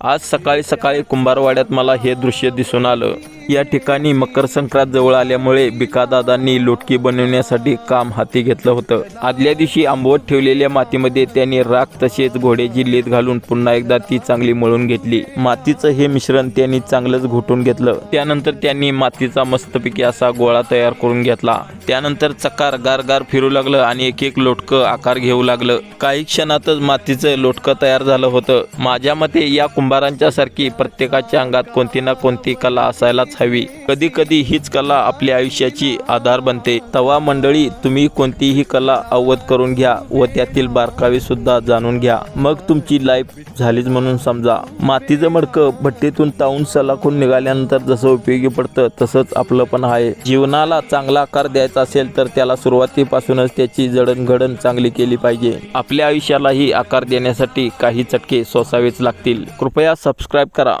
आज सकाळी सकाळी कुंभारवाड्यात मला हे दृश्य दिसून आलं. या ठिकाणी मकर संक्रांत जवळ आल्यामुळे बिकादादांनी लोटकी बनवण्यासाठी काम हाती घेतलं होतं. आदल्या दिवशी आंबवत ठेवलेल्या मातीमध्ये त्यांनी राख तसेच घोड्याची लेत घालून पुन्हा एकदा ती चांगली मळून घेतली. मातीचं हे मिश्रण त्यांनी चांगलंच घोटून घेतलं. त्यानंतर त्यांनी मातीचा मस्तपैकी असा गोळा तयार करून घेतला. त्यानंतर चकार गार गार फिरू लागलं आणि एक एक लोटकं आकार घेऊ लागलं. काही क्षणातच मातीचं लोटकं तयार झालं होतं. माझ्या मते या कुंभारांच्या सारखी प्रत्येकाच्या अंगात कोणती ना कोणती कला असायलाच हवी. कधी कधी हीच कला आपल्या आयुष्याची आधार बनते. तवा मंडळी तुम्ही कोणतीही कला अवगत करून घ्या व त्यातील बारकावे सुद्धा जाणून घ्या. मग तुमची लाईफ झालीच म्हणून समजा. मातीचं मडकं भट्टीतून तावून सलाखून निघाल्यानंतर जसं उपयोगी पडतं तसंच आपलं पण आहे. जीवनाला चांगला आकार द्यायचा असेल तर त्याला सुरुवातीपासूनच त्याची जडणघडण चांगली केली पाहिजे. आपल्या आयुष्यालाही आकार देण्यासाठी काही चटके सोसावेच लागतील. कृपया सबस्क्राईब करा.